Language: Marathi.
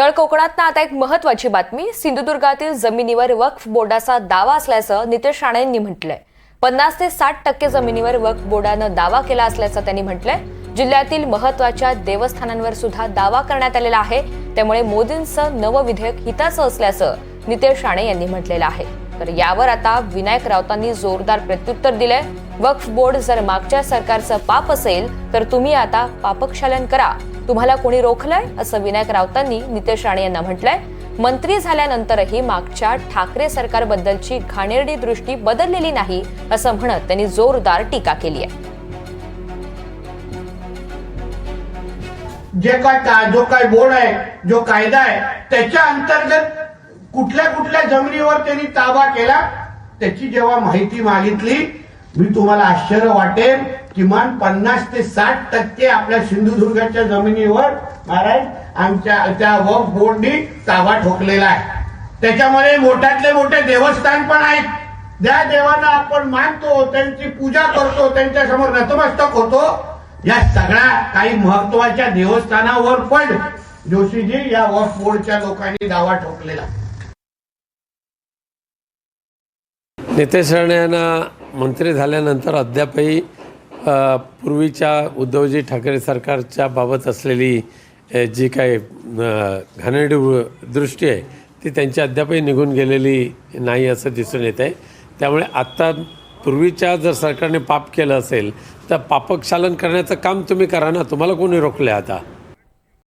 तर कोकणात आता एक महत्वाची बातमी. सिंधुदुर्गातील जमिनीवर वक्फ बोर्डाचा दावा असल्याचं नितेश राणे यांनी म्हटलंय. पन्नास ते साठ टक्के जमिनीवर वक्फ बोर्डानं दावा केला असल्याचं त्यांनी म्हटलंय. जिल्ह्यातील महत्त्वाच्या देवस्थानांवर सुद्धा दावा करण्यात आलेला आहे. त्यामुळे मोदींचं नवं विधेयक हिताचं असल्याचं नितेश राणे यांनी म्हटलेलं आहे. तर यावर आता विनायक राऊतांनी जोरदार प्रत्युत्तर दिलंय. वक्फ बोर्ड जर मागच्या सरकारचं पाप असेल तर तुम्ही आता पापक्षालन करा. तुम्हाला कोणी रोखलंय? असं विनायक राऊतांनी नितेश राणे यांना म्हटलंय. मंत्री झाल्यानंतरही मागच्या ठाकरे सरकारबद्दलची घाणेरडी दृष्टी बदललेली नाही असं म्हणत त्यांनी जोरदार टीका केली आहे. जे काय जो काय बोर्ड आहे जो कायदा आहे त्याच्या अंतर्गत कुठल्या कुठल्या जमिनीवर त्यांनी ताबा केला त्याची जेव्हा माहिती मागितली मी तुम्हाला आश्चर्य वाटेल किमान पन्नास ते साठ टक्के आपल्या सिंधुदुर्गाच्या जमिनीवर महाराज आमच्या त्या वक्फ बोर्डनी ताबा ठोकलेला आहे. त्याच्यामध्ये मोठ्यातले मोठे देवस्थान पण आहेत. ज्या देवांना आपण मानतो त्यांची पूजा करतो त्यांच्यासमोर नतमस्तक होतो या सगळ्या काही महत्त्वाच्या देवस्थानावर पण जोशीजी या वक्फ बोर्डच्या लोकांनी दावा ठोकलेला. नितेश राणे यांना मंत्री झाल्यानंतर अद्यापही पूर्वीच्या उद्धवजी ठाकरे सरकारच्या बाबत असलेली जी काही घाणेरडी दृष्टी आहे ती त्यांची अद्यापही निघून गेलेली नाही असं दिसून येत आहे त्यामुळे आत्ता पूर्वीच्या जर सरकारने पाप केलं असेल तर पापक्षालन करण्याचं काम तुम्ही करा ना. तुम्हाला कोणी रोखलं आता?